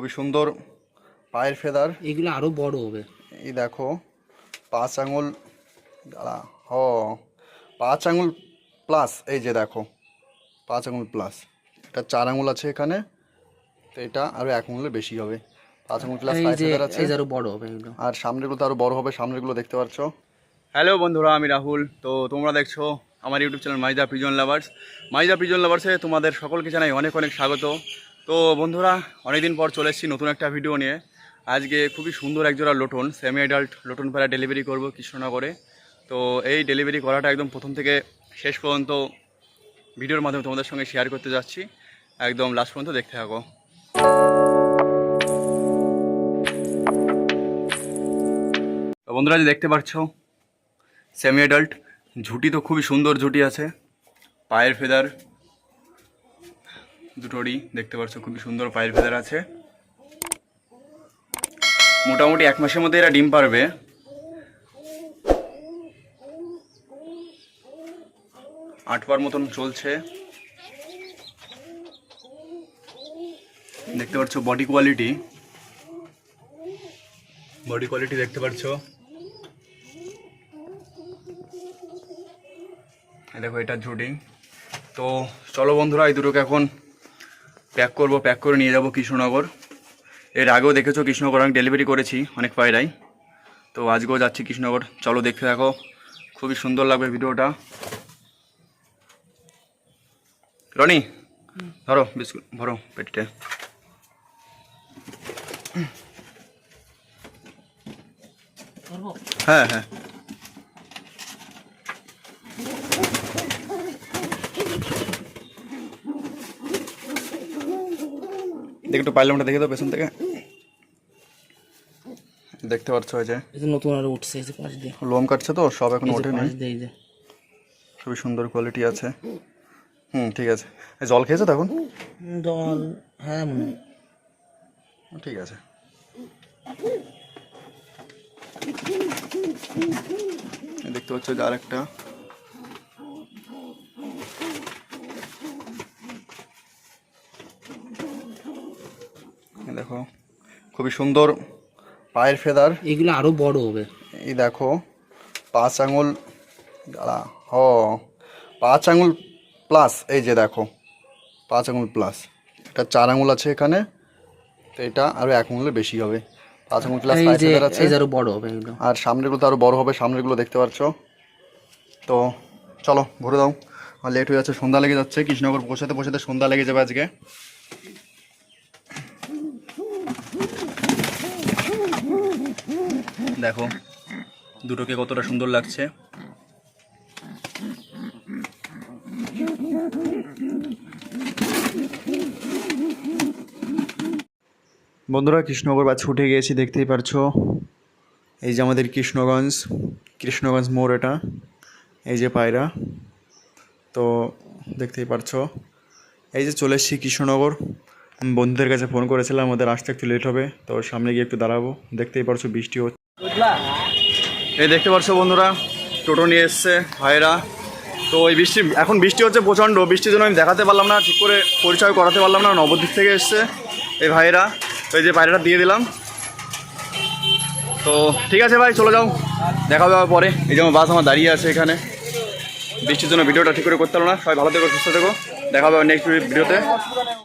খুবই সুন্দর পায়ের ফেদার। এগুলো আরও বড় হবে। এই দেখো পাঁচ আঙুল দাঁড়া হ। পাঁচ আঙুল প্লাস এই যে দেখো পাঁচ আঙুল প্লাস এটা চার আঙুল আছে এখানে তো এটা আরও এক আঙুলের বেশি হবে। পাঁচ আঙুল প্লাস পায়ের ফেদার আছে। এই যে আরও বড় হবে আর সামনেগুলো তো আরও বড় হবে সামনেগুলো দেখতে পাচ্ছ। হ্যালো বন্ধুরা আমি রাহুল। তো তোমরা দেখছ আমার YouTube channel Maija pigeon lovers Maija pigeon লাভার্সে তোমাদের সকলকে জানাই অনেক অনেক স্বাগত। তো বন্ধুরা, অনেকদিন পর চলে এসেছি নতুন একটা ভিডিও নিয়ে। আজকে খুবই সুন্দর একজোড়া লোটন সেমি অ্যাডাল্ট লোটন পাড়া ডেলিভারি করব কৃষ্ণনগরে। তো এই ডেলিভারি করাটা একদম প্রথম থেকে শেষ পর্যন্ত ভিডিওর মাধ্যমে তোমাদের সঙ্গে শেয়ার করতে যাচ্ছি। একদম লাস্ট পর্যন্ত দেখতে থাকো। তো বন্ধুরা যে দেখতে পাচ্ছ সেমি অ্যাডাল্ট ঝুটি তো খুবই সুন্দর ঝুটি আছে। পায়ের ফেদার দুটোরই দেখতে পাচ্ছ খুবই সুন্দর পায়ের ফেদার আছে। মোটামুটি এক মাসের মধ্যে এরা ডিম পারবে। আটবার মতন চলছে। দেখতে পাচ্ছ বডি কোয়ালিটি বডি কোয়ালিটি দেখতে পাচ্ছ। দেখো, এটা ঝুটি তো চলো বন্ধুরা, এই দুটোকে এখন প্যাক করব প্যাক করে নিয়ে যাব কৃষ্ণনগর। এর আগেও দেখেছ কৃষ্ণনগর আমি ডেলিভারি করেছি অনেক পায়রাই। তো আজকেও যাচ্ছি কৃষ্ণনগর। চলো দেখতে থাকো। খুবই সুন্দর লাগবে ভিডিওটা। রনি ধরো বিস্কুট ভরো পেটে হ্যাঁ হ্যাঁ। দেখ একটু পাইলামটা দেখে দাও পেছন থেকে। দেখতে পাচ্ছ যে। এই যে নতুন আরও উঠছে এই যে পাশ দিয়ে। লোম কাটছে তো সব এখন এই যে খুবই সুন্দর কোয়ালিটি আছে। হুম ঠিক আছে। জল খেয়েছো তখন? জল হ্যাঁ মনে ঠিক আছে। দেখতে পাচ্ছ যে আরেকটা। দেখো খুবই সুন্দর পায়ের ফেদার। এগুলো আরও বড় হবে। এই দেখো পাঁচ আঙুল দাঁড়া হ। পাঁচ আঙুল প্লাস এই যে দেখো পাঁচ আঙুল প্লাস এটা চার আঙুল আছে এখানে তো এটা আরও এক আঙুলের বেশি হবে। পাঁচ আঙুল প্লাস পায়ের ফেদার আছে। এই যে আরও বড় হবে এগুলো। আর সামনেগুলো তো আরও বড় হবে সামনেগুলো দেখতে পাচ্ছ। তো চলো ঘুরে দাও। আর লেট হয়ে যাচ্ছে সন্ধ্যা লেগে যাচ্ছে। কৃষ্ণনগর পৌঁছাতে পৌঁছাতে সন্ধ্যা লেগে যাবে আজকে। দেখো, দুটোকে কতটা সুন্দর লাগছে। বন্ধুরা, কৃষ্ণনগর বা ছুটে গিয়েছি, দেখতেই পারছ। এই যে আমাদের কৃষ্ণগঞ্জ কৃষ্ণগঞ্জ মোড় এটা, এই যে পায়রা। তো দেখতেই পারছ। এই যে চলে এসেছি কৃষ্ণনগর। বন্ধুদের কাছে ফোন করেছিলাম, ওদের আসতে একটু লেট হবে, তো সামনে গিয়ে একটু দাঁড়াবো। দেখতেই পারছ, বৃষ্টি হচ্ছে। এই দেখতে পারছ বন্ধুরা, টোটো নিয়ে এসছে ভাইরা তো এই বৃষ্টি, এখন বৃষ্টি হচ্ছে প্রচণ্ড, বৃষ্টির জন্য আমি দেখাতে পারলাম না, ঠিক করে পরিচয় করাতে পারলাম না, নবদ্বীপ থেকে এসছে এই ভাইরা তো এই যে পায়রাটা দিয়ে দিলাম। তো ঠিক আছে ভাই, চলে যাও দেখা হবে পরে। এই যেমন বাস আমার দাঁড়িয়ে আছে এখানে। বৃষ্টির জন্য ভিডিওটা ঠিক করে করতে পারল না, সবাই ভালো থেকো, সুস্থ থেকো দেখা হবে নেক্সট ভিডিওতে